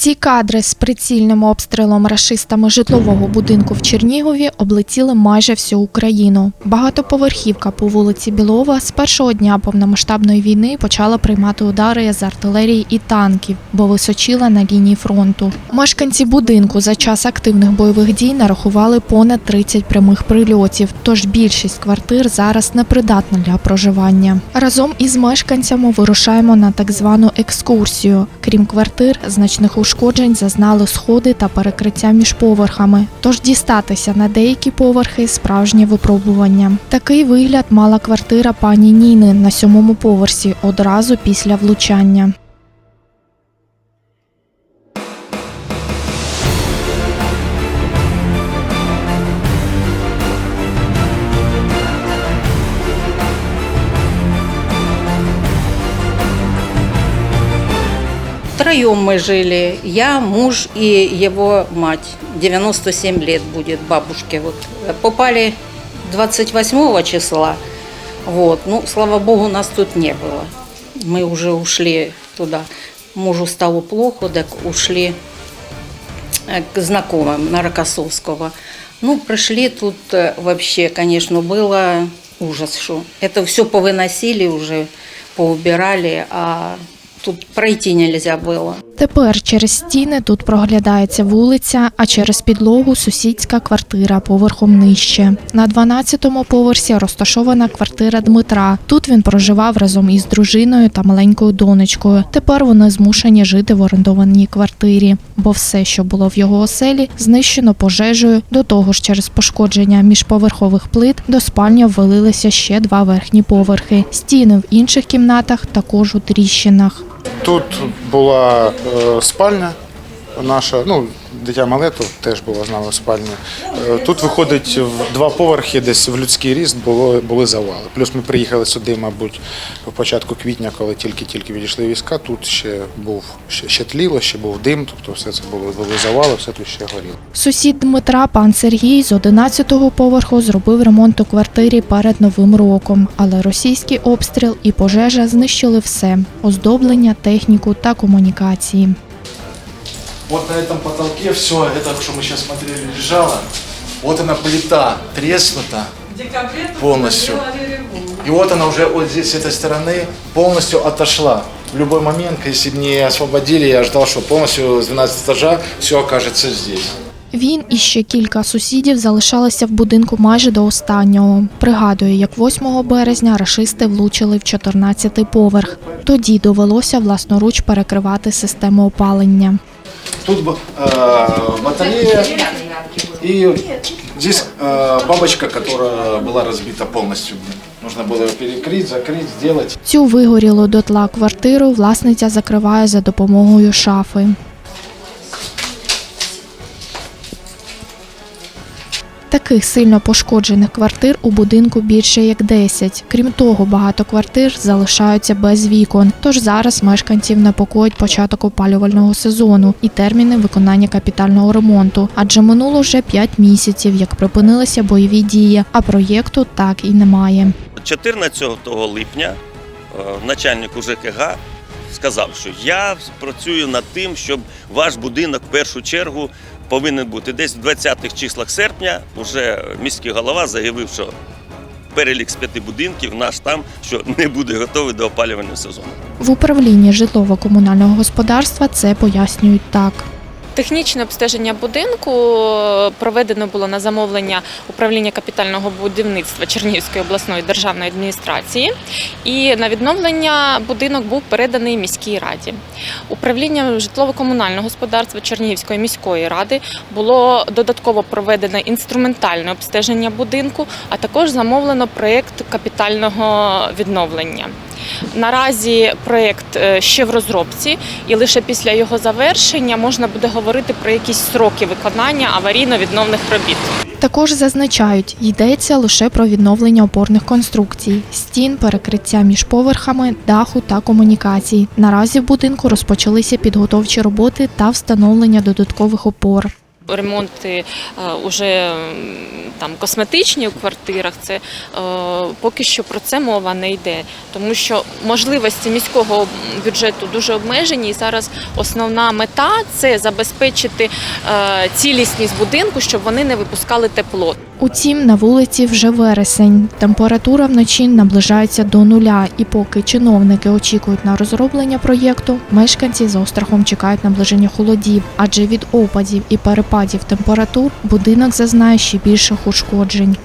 Ці кадри з прицільним обстрілом рашистами житлового будинку в Чернігові облетіли майже всю Україну. Багатоповерхівка по вулиці Білова з першого дня повномасштабної війни почала приймати удари з артилерії і танків, бо височила на лінії фронту. Мешканці будинку за час активних бойових дій нарахували понад 30 прямих прильотів. Тож більшість квартир зараз непридатна для проживання. Разом із мешканцями вирушаємо на так звану екскурсію. Крім квартир, значних ушкоджень зазнали сходи та перекриття між поверхами. Тож дістатися на деякі поверхи справжнє випробування. Такий вигляд мала квартира пані Ніни на сьомому поверсі одразу після влучання. Втроем мы жили. Я, муж и его мать. 97 лет будет бабушке. Вот. Попали 28 числа. Вот. Ну, слава богу, нас тут не было. Мы уже ушли туда. Мужу стало плохо, так ушли э, к знакомым на Рокоссовского. Ну, пришли тут э, вообще, конечно, было ужас, что это все повыносили уже, поубирали, а тут пройти нельзя было. Тепер через стіни тут проглядається вулиця, а через підлогу сусідська квартира поверхом нижче. На 12-му поверсі розташована квартира Дмитра. Тут він проживав разом із дружиною та маленькою донечкою. Тепер вони змушені жити в орендованій квартирі, бо все, що було в його оселі, знищено пожежею. До того ж, через пошкодження міжповерхових плит до спальні ввалилися ще два верхні поверхи. Стіни в інших кімнатах також у тріщинах. Тут була е, спальня наша, ну, дитя мале тут теж було з нами спальня. Е, тут виходить в два поверхи, десь в людський ріст було, були завали. Плюс ми приїхали сюди, мабуть, в початку квітня, коли тільки-тільки відійшли війська. Тут ще був ще, ще тліло, ще був дим, тобто все це було, були завали, все тут ще горіло. Сусід Дмитра, пан Сергій, з 11-го поверху зробив ремонт у квартирі перед новим роком, але російський обстріл і пожежа знищили все: оздоблення, техніку та комунікації. Вот на этом потолке все, это, что мы сейчас смотрели, лежало. Вот она плита треснута полностью. И вот она уже вот здесь, с этой стороны, полностью отошла. В любой момент, если бы не освободили, я ждал, что полностью с 12 этажа все окажется здесь. Він і ще кілька сусідів залишалися в будинку майже до останнього. Пригадує, як 8 березня рашисти влучили в 14-й поверх. Тоді довелося власноруч перекривати систему опалення. Тут э, батарея и здесь э, бабочка, которая была разбита полностью. Нужно было ее перекрыть, закрыть, сделать. Цю вигорілу дотла квартиру власниця закриває за допомогою шафи. Таких сильно пошкоджених квартир у будинку більше як 10. Крім того, багато квартир залишаються без вікон. Тож зараз мешканців непокоїть початок опалювального сезону і терміни виконання капітального ремонту. Адже минуло вже 5 місяців, як припинилися бойові дії, а проєкту так і немає. 14 липня е, начальник УЖКГ сказав, що я працюю над тим, щоб ваш будинок в першу чергу повинен бути десь в 20-х числах серпня. Уже міський голова заявив, що перелік з п'яти будинків наш там, що не буде готовий до опалювального сезону. В управлінні житлово-комунального господарства це пояснюють так. Технічне обстеження будинку проведено було на замовлення управління капітального будівництва Чернігівської обласної державної адміністрації. І на відновлення будинок був переданий міській раді. Управлінням житлово-комунального господарства Чернігівської міської ради було додатково проведено інструментальне обстеження будинку, а також замовлено проєкт капітального відновлення. Наразі проєкт е, ще в розробці, і лише після його завершення можна буде говорити про якісь сроки виконання аварійно-відновних робіт. Також зазначають, йдеться лише про відновлення опорних конструкцій, стін, перекриття між поверхами, даху та комунікацій. Наразі в будинку розпочалися підготовчі роботи та встановлення додаткових опор. Ремонти вже уже там косметичні у квартирах. Це е, поки що про це мова не йде, тому що можливості міського бюджету дуже обмежені. І зараз основна мета це забезпечити е, цілісність будинку, щоб вони не випускали тепло. Утім, на вулиці вже вересень. Температура вночі наближається до нуля, і поки чиновники очікують на розроблення проєкту, мешканці за острахом чекають наближення холодів, адже від опадів і перепадів температур будинок зазнає ще більших ушкоджень.